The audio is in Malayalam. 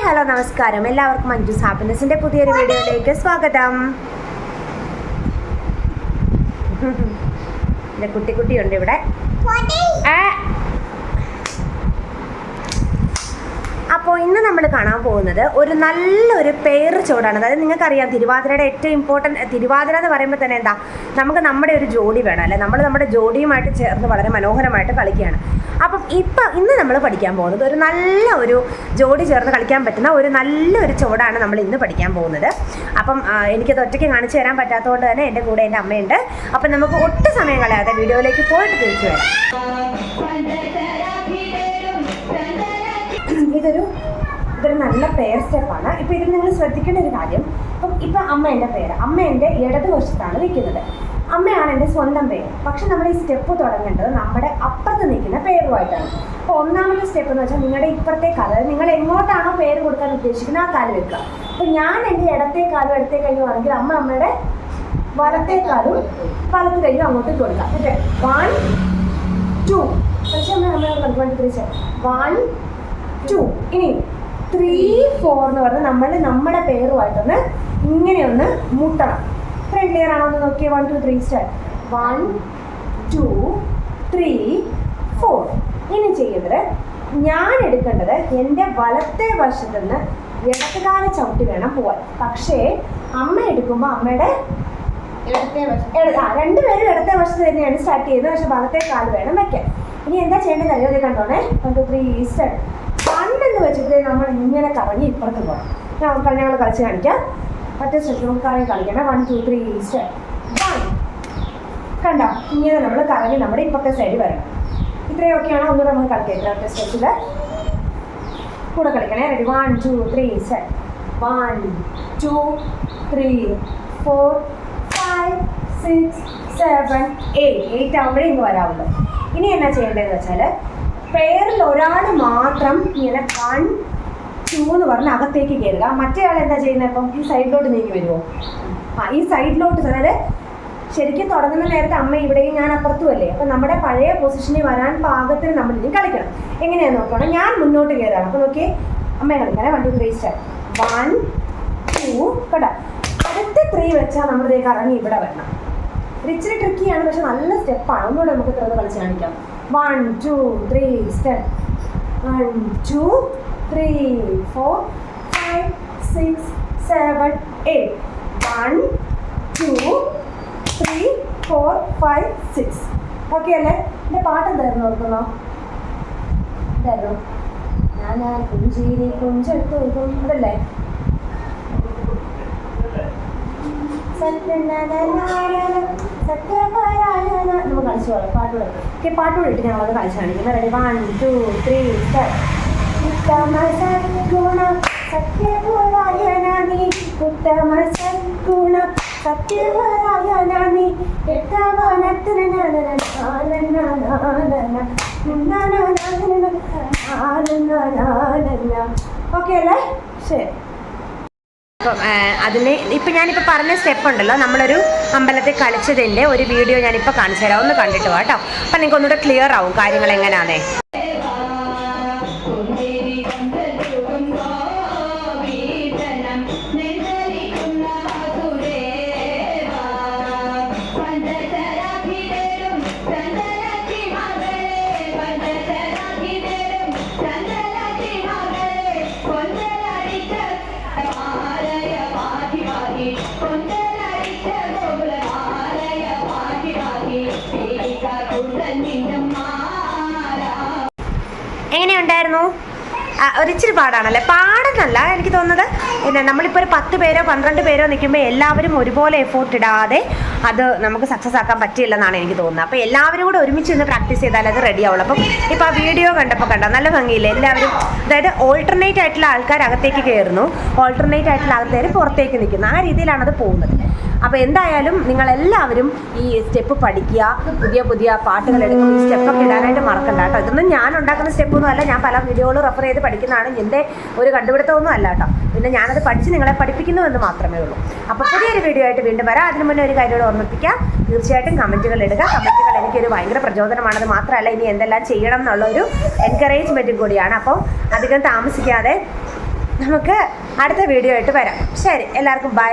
ഹലോ നമസ്കാരം. എല്ലാവർക്കും മഞ്ജുസ് ഹാപ്പിനെസിന്റെ പുതിയൊരു വീഡിയോയിലേക്ക് സ്വാഗതം. കുട്ടിക്കുട്ടിയുണ്ട് കുട്ടി കുട്ടിയുണ്ട് ഇവിടെ ആ. അപ്പോൾ ഇന്ന് നമ്മൾ കാണാൻ പോകുന്നത് ഒരു നല്ലൊരു പേർ ചോടാണ് അതായത് നിങ്ങൾക്കറിയാം തിരുവാതിരയുടെ ഏറ്റവും ഇമ്പോർട്ടന്റ് തിരുവാതിര എന്ന് പറയുമ്പോൾ തന്നെ എന്താ? നമുക്ക് നമ്മുടെ ഒരു ജോഡി വേണം അല്ലെ? നമ്മൾ നമ്മുടെ ജോഡിയുമായിട്ട് ചേർന്ന് വളരെ മനോഹരമായിട്ട് കളിക്കുകയാണ്. അപ്പം ഇപ്പം ഇന്ന് നമ്മൾ പഠിക്കാൻ പോകുന്നത് ഒരു നല്ല ഒരു ജോഡി ചേർന്ന് കളിക്കാൻ പറ്റുന്ന ഒരു നല്ലൊരു ചോടാണ് നമ്മൾ ഇന്ന് പഠിക്കാൻ പോകുന്നത്. അപ്പം എനിക്കത് ഒറ്റയ്ക്ക് കാണിച്ചു തരാൻ പറ്റാത്തതുകൊണ്ട് തന്നെ എന്റെ കൂടെ എന്റെ അമ്മയുണ്ട്. അപ്പം നമുക്ക് ഒട്ടും സമയം കളയാതെ വീഡിയോയിലേക്ക് പോയിട്ട് തിരിച്ചു വരാം. ഇതൊരു ഇതൊരു നല്ല പെയർ സ്റ്റെപ്പാണ് ഇപ്പം ഇതിൽ നിങ്ങൾ ശ്രദ്ധിക്കേണ്ട ഒരു കാര്യം ഇപ്പം ഇപ്പം അമ്മ എന്റെ പേര് അമ്മ എന്റെ ഇടതുവശത്താണ് നിൽക്കുന്നത്. അമ്മയാണ് എന്റെ സ്വന്തം പേര് പക്ഷെ നമ്മൾ ഈ സ്റ്റെപ്പ് തുടങ്ങേണ്ടത് നമ്മുടെ അപ്പുറത്ത് നിൽക്കുന്ന പേരുമായിട്ടാണ് അപ്പോൾ ഒന്നാമത്തെ സ്റ്റെപ്പ് എന്ന് വെച്ചാൽ നിങ്ങളുടെ ഇപ്പുറത്തെ കാൽ നിങ്ങൾ എങ്ങോട്ടാണോ പേര് കൊടുക്കാൻ ഉദ്ദേശിക്കുന്നത് ആ കാൽ വെക്കുക. അപ്പോൾ ഞാൻ എന്റെ ഇടത്തെ കാലും ഇടത്തെ കൈയും അമ്മ അമ്മയുടെ വലത്തെ കാലും വലത്ത് കൈയും അങ്ങോട്ട് കൊടുക്കാം ഓക്കെ വൺ ടു പക്ഷേ അമ്മ നമ്മൾ വൺ വൺ ടു ഇനി ത്രീ ഫോർ എന്ന് പറഞ്ഞ് നമ്മൾ നമ്മുടെ പേരുമായിട്ടൊന്ന് ഇങ്ങനെ ഒന്ന് മുട്ടണം. ഇത്രയും ക്ലിയർ ആണോ എന്ന് നോക്കിയേ? One two three start one two three four ഇനി ചെയ്യുന്നത് ഞാൻ എടുക്കേണ്ടത് എന്റെ വലത്തെ വശത്ത് നിന്ന് ഇടത്തുകാല ചവിട്ടി വേണം പോവാൻ. പക്ഷേ അമ്മ എടുക്കുമ്പോൾ അമ്മയുടെ രണ്ടുപേരും ഇടത്തെ വശത്ത് തന്നെയാണ് സ്റ്റാർട്ട് ചെയ്യുന്നത്. പക്ഷെ വലത്തെ കാൽ വേണം വെക്കാൻ. ഇനി എന്താ ചെയ്യേണ്ടത് അറിയോ? ഇത് കണ്ടോണേ? വൺ ടു ത്രീ വെച്ചിട്ട് നമ്മൾ ഇങ്ങനെ കറങ്ങി ഇപ്പുറത്ത് പോകാം ഞാൻ ഞങ്ങൾ കളിച്ച് കാണിക്കാം. മറ്റേ സ്റ്റെപ്പ് നമുക്ക് കറങ്ങി കളിക്കണം വൺ ടു ത്രീ ഈസ്റ്റ് കണ്ടോ? ഇങ്ങനെ നമ്മൾ കറങ്ങി നമ്മുടെ ഇപ്പുറത്തെ സൈഡ് വരണം. ഇത്രയൊക്കെയാണ് ഒന്നുകൂടെ നമുക്ക് കളിക്കാം. ഇത്രയൊക്കെ സ്റ്റെപ്പിൽ കൂടെ കളിക്കണേ. Ready one two three set one two three four five six seven eight eight ആകുമ്പോഴേ ഇങ്ങ് വരാവുള്ളൂ. ഇനി എന്നാ ചെയ്യേണ്ടതെന്ന് വെച്ചാൽ പേരിൽ ഒരാൾ മാത്രം ഇങ്ങനെ വൺ ടൂ എന്ന് പറഞ്ഞ് അകത്തേക്ക് കയറുക. മറ്റേ ആൾ എന്താ ചെയ്യുന്നത് അപ്പം? ഈ സൈഡിലോട്ട് നീങ്ങി വരുമോ ആ ഈ സൈഡിലോട്ട് അതായത് ശരിക്കും തുടങ്ങുന്ന നേരത്തെ അമ്മ ഇവിടെയും ഞാൻ അപ്പുറത്തും അല്ലേ അപ്പം നമ്മുടെ പഴയ പൊസിഷനിൽ വരാൻ പാകത്തിന് നമ്മൾ ഇനി കളിക്കണം. എങ്ങനെയാന്ന് നോക്കണം ഞാൻ മുന്നോട്ട് കയറുകയാണ്. അപ്പം നോക്കിയേ അമ്മ കളിക്കണേ one two three start one two കേട്ടോ അടുത്ത ത്രീ വെച്ചാൽ നമ്മുടെ ഇറങ്ങി ഇവിടെ വരണം. ഇച്ചിരി ട്രിക്കിയാണ് പക്ഷെ നല്ല സ്റ്റെപ്പാണ് ഒന്നുകൂടെ നമുക്ക് തുറന്ന് കളിച്ച് കാണിക്കാം. One two three step one two three four five six seven eight one two three four five six okay അല്ലേ? എന്റെ പാട്ട് എന്തായിരുന്നു ഓർക്കുന്നോ? എന്തായിരുന്നു? ഞാൻ ഞാൻ പുഞ്ചിരി പുഞ്ചെടുത്തും അതല്ലേ? സത്യപരായണ നമുക്ക് കളിച്ചു പോകാം പാട്ട് പാടി ഓക്കെ പാട്ട് പാടിയിട്ട് ഞങ്ങളത് കളിച്ചു കാണിക്കുന്നത് ready one two three start ഉത്തമ സദ്ഗുണ സത്യപരായണ ഓക്കെ അല്ലേ ശരി അപ്പം അതിന് ഇപ്പം ഞാനിപ്പോൾ പറഞ്ഞ സ്റ്റെപ്പ് ഉണ്ടല്ലോ നമ്മളൊരു അമ്പലത്തിൽ കളിച്ചതിന്റെ ഒരു വീഡിയോ ഞാനിപ്പോൾ കാണിച്ചു തരാം. ഒന്ന് കണ്ടിട്ട് കേട്ടോ. അപ്പം നിങ്ങൾക്ക് ഒന്നുകൂടെ ക്ലിയർ ആവും കാര്യങ്ങൾ എങ്ങനെയാണേ എങ്ങനെയുണ്ടായിരുന്നു ആ, ഒരിച്ചിരി പാടാണല്ലേ? പാടുന്നല്ല എനിക്ക് തോന്നുന്നത് പിന്നെ നമ്മളിപ്പോൾ ഒരു പത്ത് പേരോ പന്ത്രണ്ട് പേരോ നിൽക്കുമ്പോൾ എല്ലാവരും ഒരുപോലെ എഫോർട്ട് ഇടാതെ അത് നമുക്ക് സക്സസ് ആക്കാൻ പറ്റില്ലെന്നാണ് എനിക്ക് തോന്നുന്നത്. അപ്പോൾ എല്ലാവരും കൂടെ ഒരുമിച്ച് നിന്ന് പ്രാക്ടീസ് ചെയ്താൽ അത് റെഡി ആവുള്ളൂ. അപ്പം ഇപ്പോൾ ആ വീഡിയോ കണ്ടപ്പോൾ കണ്ടോ നല്ല ഭംഗിയില്ലേ? എല്ലാവരും അതായത് ഓൾട്ടർനേറ്റ് ആയിട്ടുള്ള ആൾക്കാർ അകത്തേക്ക് കയറുന്നു. ഓൾട്ടർനേറ്റ് ആയിട്ടുള്ള ആൾക്കാർ പുറത്തേക്ക് നിൽക്കുന്നു. ആ രീതിയിലാണ് അത് പോകുന്നത്. അപ്പോൾ എന്തായാലും നിങ്ങളെല്ലാവരും ഈ സ്റ്റെപ്പ് പഠിക്കുക പുതിയ പുതിയ പാട്ടുകൾ എടുക്കുമ്പോൾ ഈ സ്റ്റെപ്പൊക്കെ ഇടാനായിട്ട് മറക്കണ്ട കേട്ടോ. ഇതൊന്നും ഞാൻ ഉണ്ടാക്കുന്ന സ്റ്റെപ്പൊന്നും അല്ല ഞാൻ പല വീഡിയോകളും റെഫർ ചെയ്ത് പഠിക്കുന്നതാണ്. എന്റെ ഒരു കണ്ടുപിടുത്തമൊന്നും അല്ല കേട്ടോ. പിന്നെ ഞാനത് പഠിച്ച് നിങ്ങളെ പഠിപ്പിക്കുന്നു എന്ന് മാത്രമേ ഉള്ളൂ. അപ്പോൾ പുതിയൊരു വീഡിയോ ആയിട്ട് വീണ്ടും വരാം. അതിന് മുന്നേ ഒരു കാര്യം ഓർമ്മിപ്പിക്കാം. തീർച്ചയായിട്ടും കമന്റുകൾ ഇടുക. കമന്റുകൾ എനിക്കൊരു ഭയങ്കര പ്രചോദനമാണത് മാത്രമല്ല ഇനി എന്തെല്ലാം ചെയ്യണം എന്നുള്ള ഒരു എൻകറേജ്മെന്റും കൂടിയാണ്. അപ്പോൾ അധികം താമസിക്കാതെ നമുക്ക് അടുത്ത വീഡിയോ ആയിട്ട് വരാം. ശരി എല്ലാവർക്കും ബൈ